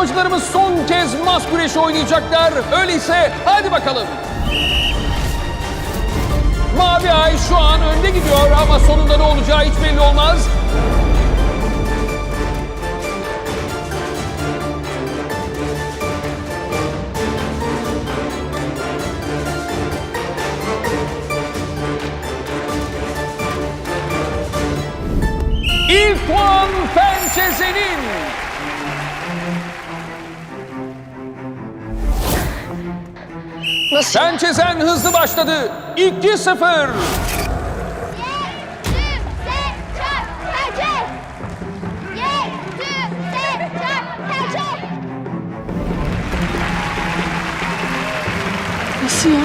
Yarışmacılarımız son kez mas güreşi oynayacaklar. Öyleyse hadi bakalım. Mavi Ay şu an önde gidiyor ama sonunda ne olacağı hiç belli olmaz. İlk puan Pençeze'nin. Nasıl? Pençezen hızlı başladı. 2-0. Nasıl ya?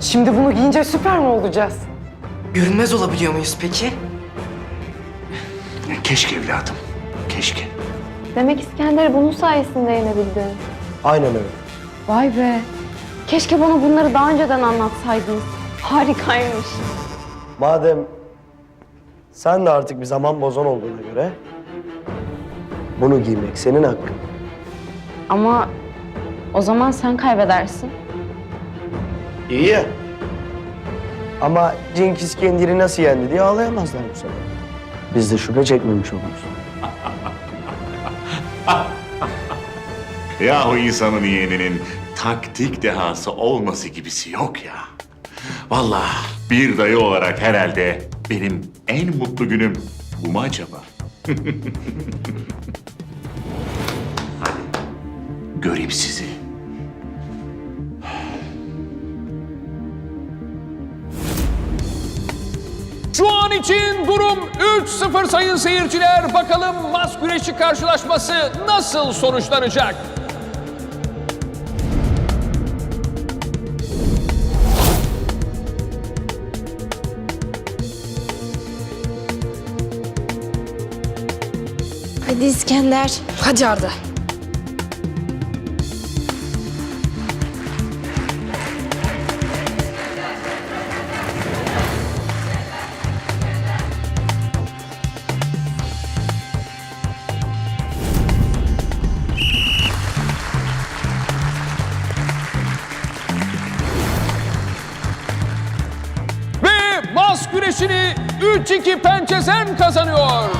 Şimdi bunu giyince süper mi olacağız? Görünmez olabiliyor muyuz peki? Keşke evladım, keşke. Demek İskender'i bunun sayesinde yenebildin. Aynen öyle. Vay be. Keşke bana bunları daha önceden anlatsaydınız. Harikaymış. Madem sen de artık bir zaman bozan olduğuna göre bunu giymek senin hakkın. Ama o zaman sen kaybedersin. İyi ya. Ama Cenk İskender'i nasıl yendi diye ağlayamazlar bu sefer. Biz de şüphe çekmemiş oluruz. Yahu insanın yeğeninin taktik dehası olması gibisi yok ya. Vallahi bir dayı olarak herhalde benim en mutlu günüm bu mu acaba? Hadi göreyim sizi. Şu an için durum 3-0 sayın seyirciler. Bakalım mas güreşi karşılaşması nasıl sonuçlanacak? Hadi İskender. Hadi Arda. Güreşini 3-2 Pençezen kazanıyor.